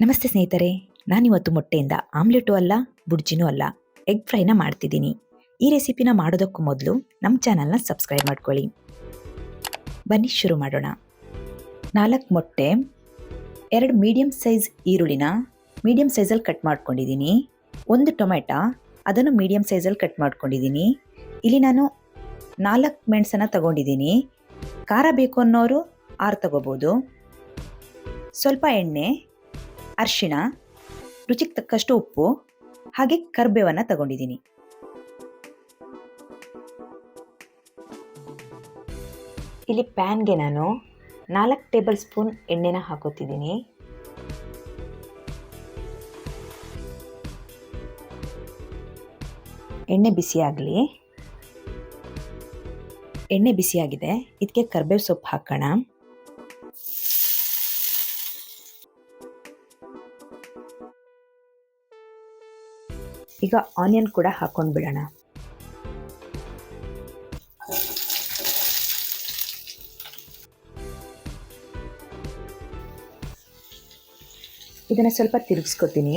ನಮಸ್ತೆ ಸ್ನೇಹಿತರೆ, ನಾನಿವತ್ತು ಮೊಟ್ಟೆಯಿಂದ ಆಮ್ಲೆಟು ಅಲ್ಲ ಬುಡ್ಜಿನೂ ಅಲ್ಲ, ಎಗ್ ಫ್ರೈನ ಮಾಡ್ತಿದ್ದೀನಿ. ಈ ರೆಸಿಪಿನ ಮಾಡೋದಕ್ಕೂ ಮೊದಲು ನಮ್ಮ ಚಾನಲ್ನ ಸಬ್ಸ್ಕ್ರೈಬ್ ಮಾಡ್ಕೊಳ್ಳಿ. ಬನ್ನಿ ಶುರು ಮಾಡೋಣ. ನಾಲ್ಕು ಮೊಟ್ಟೆ, ಎರಡು ಮೀಡಿಯಮ್ ಸೈಜ್ ಈರುಳ್ಳಿನ ಮೀಡಿಯಮ್ ಸೈಜಲ್ಲಿ ಕಟ್ ಮಾಡ್ಕೊಂಡಿದ್ದೀನಿ. ಒಂದು ಟೊಮೆಟೊ, ಅದನ್ನು ಮೀಡಿಯಮ್ ಸೈಜಲ್ಲಿ ಕಟ್ ಮಾಡ್ಕೊಂಡಿದ್ದೀನಿ. ಇಲ್ಲಿ ನಾನು ನಾಲ್ಕು ಮೆಣಸನ್ನು ತಗೊಂಡಿದ್ದೀನಿ. ಖಾರ ಬೇಕು ಅನ್ನೋರು ಆರು ತಗೋಬೋದು. ಸ್ವಲ್ಪ ಎಣ್ಣೆ ಅರಿಶಿಣ, ರುಚಿಗೆ ತಕ್ಕಷ್ಟು ಉಪ್ಪು, ಹಾಗೆ ಕರ್ಬೇವನ್ನು ತಗೊಂಡಿದ್ದೀನಿ. ಇಲ್ಲಿ ಪ್ಯಾನ್ಗೆ ನಾನು ನಾಲ್ಕು ಟೇಬಲ್ ಸ್ಪೂನ್ ಎಣ್ಣೆನ ಹಾಕೋತಿದ್ದೀನಿ. ಎಣ್ಣೆ ಬಿಸಿಯಾಗಲಿ ಎಣ್ಣೆ ಬಿಸಿಯಾಗಿದೆ ಇದಕ್ಕೆ ಕರ್ಬೇವು ಸೊಪ್ಪು ಹಾಕೋಣ. ಈಗ ಆನಿಯನ್ ಕೂಡ ಹಾಕೊಂಡು ಬಿಡೋಣ. ಇದನ್ನು ಸ್ವಲ್ಪ ತಿರುಗಿಸ್ಕೊತೀನಿ.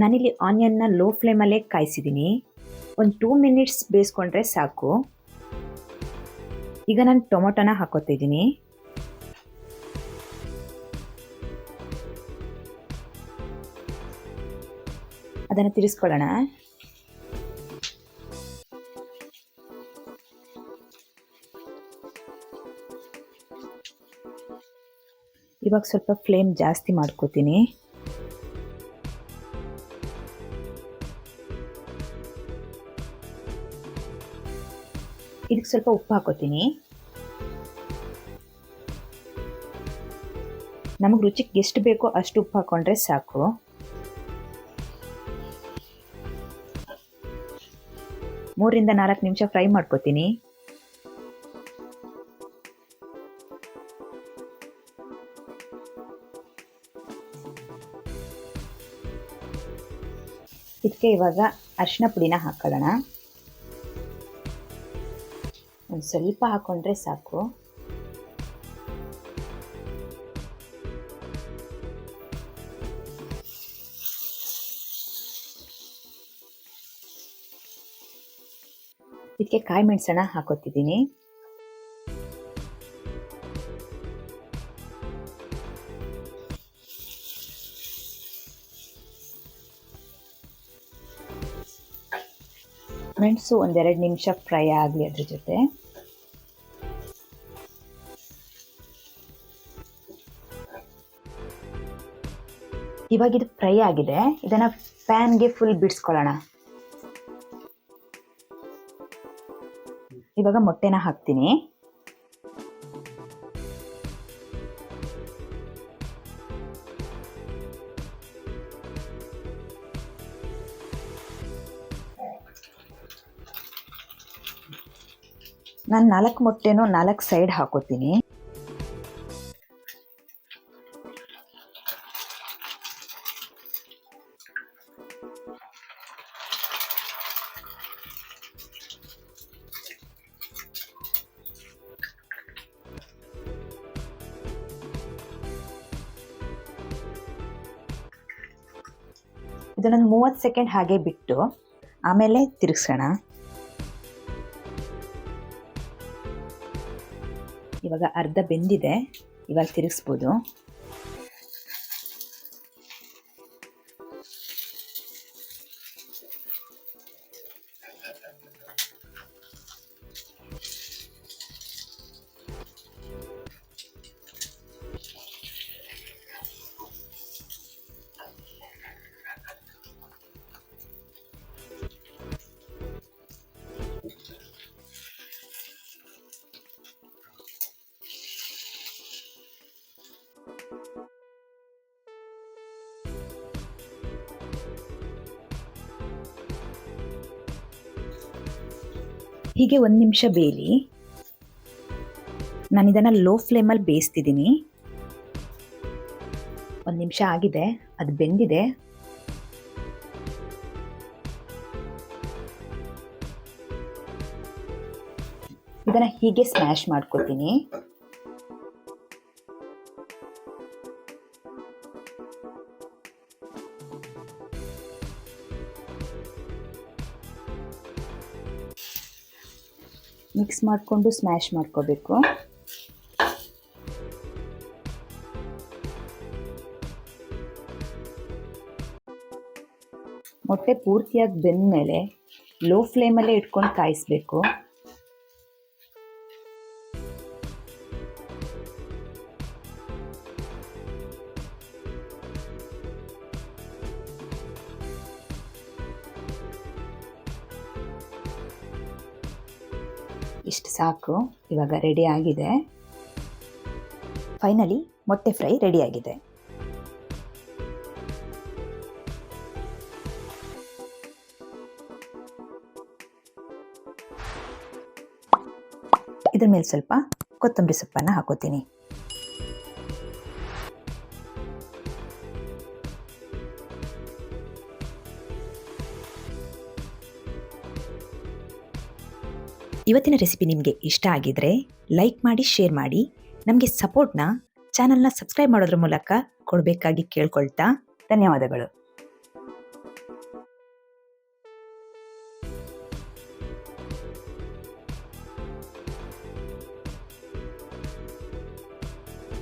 ನಾನಿಲ್ಲಿ ಆನಿಯನ್ನ ಲೋ ಫ್ಲೇಮಲ್ಲೇ ಕಾಯಿಸಿದ್ದೀನಿ ಒಂದು ಟೂ ಮಿನಿಟ್ಸ್ ಬೇಯಿಸ್ಕೊಂಡ್ರೆ ಸಾಕು. ಈಗ ನಾನು ಟೊಮೊಟೊನ ಹಾಕೋತಿದ್ದೀನಿ ಅದನ್ನು ತಿರ್ಸ್ಕೊಳ್ಳೋಣ. ಇವಾಗ ಸ್ವಲ್ಪ ಫ್ಲೇಮ್ ಜಾಸ್ತಿ ಮಾಡ್ಕೋತೀನಿ. ಇದಕ್ಕೆ ಸ್ವಲ್ಪ ಉಪ್ಪು ಹಾಕೋತೀನಿ. ನಮಗೆ ರುಚಿಗೆ ಎಷ್ಟು ಬೇಕೋ ಅಷ್ಟು ಉಪ್ಪು ಹಾಕೊಂಡ್ರೆ ಸಾಕು. ಮೂರಿಂದ ನಾಲ್ಕು ನಿಮಿಷ ಫ್ರೈ ಮಾಡ್ಕೋತೀನಿ. ಇದಕ್ಕೆ ಇವಾಗ ಅರಿಶಿನ ಪುಡಿನ ಹಾಕೊಳ್ಳೋಣ. ಒಂದು ಸ್ವಲ್ಪ ಹಾಕ್ಕೊಂಡ್ರೆ ಸಾಕು. ಇದಕ್ಕೆ ಕಾಯಿ ಮೆಣಸಣ ಹಾಕೋತಿದ್ದೀನಿ. ಮೆಣಸು ಒಂದೆರಡು ನಿಮಿಷ ಫ್ರೈ ಆಗಲಿ ಅದ್ರ ಜೊತೆ. ಇವಾಗ ಇದು ಫ್ರೈ ಆಗಿದೆ. ಇದನ್ನ ಪ್ಯಾನ್ಗೆ ಫುಲ್ ಬಿಡಿಸ್ಕೊಳ್ಳೋಣ. ಇವಾಗ ಮೊಟ್ಟೆನ ಹಾಕ್ತೀನಿ. ನಾನು ನಾಲ್ಕು ಮೊಟ್ಟೆನೂ ನಾಲ್ಕು ಸೈಡ್ ಹಾಕೋತೀನಿ. ಇದನ್ನೊಂದು ಮೂವತ್ತು ಸೆಕೆಂಡ್ ಹಾಗೆ ಬಿಟ್ಟು ಆಮೇಲೆ ತಿರುಗಿಸೋಣ. ಇವಾಗ ಅರ್ಧ ಬೆಂದಿದೆ ಇವಾಗ ತಿರುಗಿಸ್ಬೋದು. ಹೀಗೆ ಒಂದು ನಿಮಿಷ ಬೇಯಲಿ ನಾನು ಇದನ್ನು ಲೋ ಫ್ಲೇಮಲ್ಲಿ ಬೇಯಿಸ್ತಿದ್ದೀನಿ. ಒಂದು ನಿಮಿಷ ಆಗಿದೆ, ಅದು ಬೆಂದಿದೆ. ಇದನ್ನು ಹೀಗೆ ಸ್ಮ್ಯಾಶ್ ಮಾಡ್ಕೊತೀನಿ. ಮಿಕ್ಸ್ ಮಾಡಿಕೊಂಡು ಸ್ಮ್ಯಾಶ್ ಮಾಡ್ಕೋಬೇಕು. ಮೊಟ್ಟೆ ಪೂರ್ತಿಯಾಗಿ ಬೆಂದ ಮೇಲೆ ಲೋ ಫ್ಲೇಮಲ್ಲೇ ಇಟ್ಕೊಂಡು ಕಾಯಿಸ್ಬೇಕು. ಇಷ್ಟು ಸಾಕು. ಇವಾಗ ರೆಡಿ ಆಗಿದೆ. ಫೈನಲಿ ಮೊಟ್ಟೆ ಫ್ರೈ ರೆಡಿಯಾಗಿದೆ ಇದ್ರ ಮೇಲೆ ಸ್ವಲ್ಪ ಕೊತ್ತಂಬರಿ ಸೊಪ್ಪನ್ನು ಹಾಕೋತೀನಿ. ಇವತ್ತಿನ ರೆಸಿಪಿ ನಿಮಗೆ ಇಷ್ಟ ಆಗಿದ್ರೆ ಲೈಕ್ ಮಾಡಿ ಶೇರ್ ಮಾಡಿ. ನಮಗೆ ಸಪೋರ್ಟ್ನ ಚಾನಲ್ನ ಸಬ್ಸ್ಕ್ರೈಬ್ ಮಾಡೋದ್ರ ಮೂಲಕ ಕೊಡಬೇಕಾಗಿ ಕೇಳ್ಕೊಳ್ತಾ ಧನ್ಯವಾದಗಳು.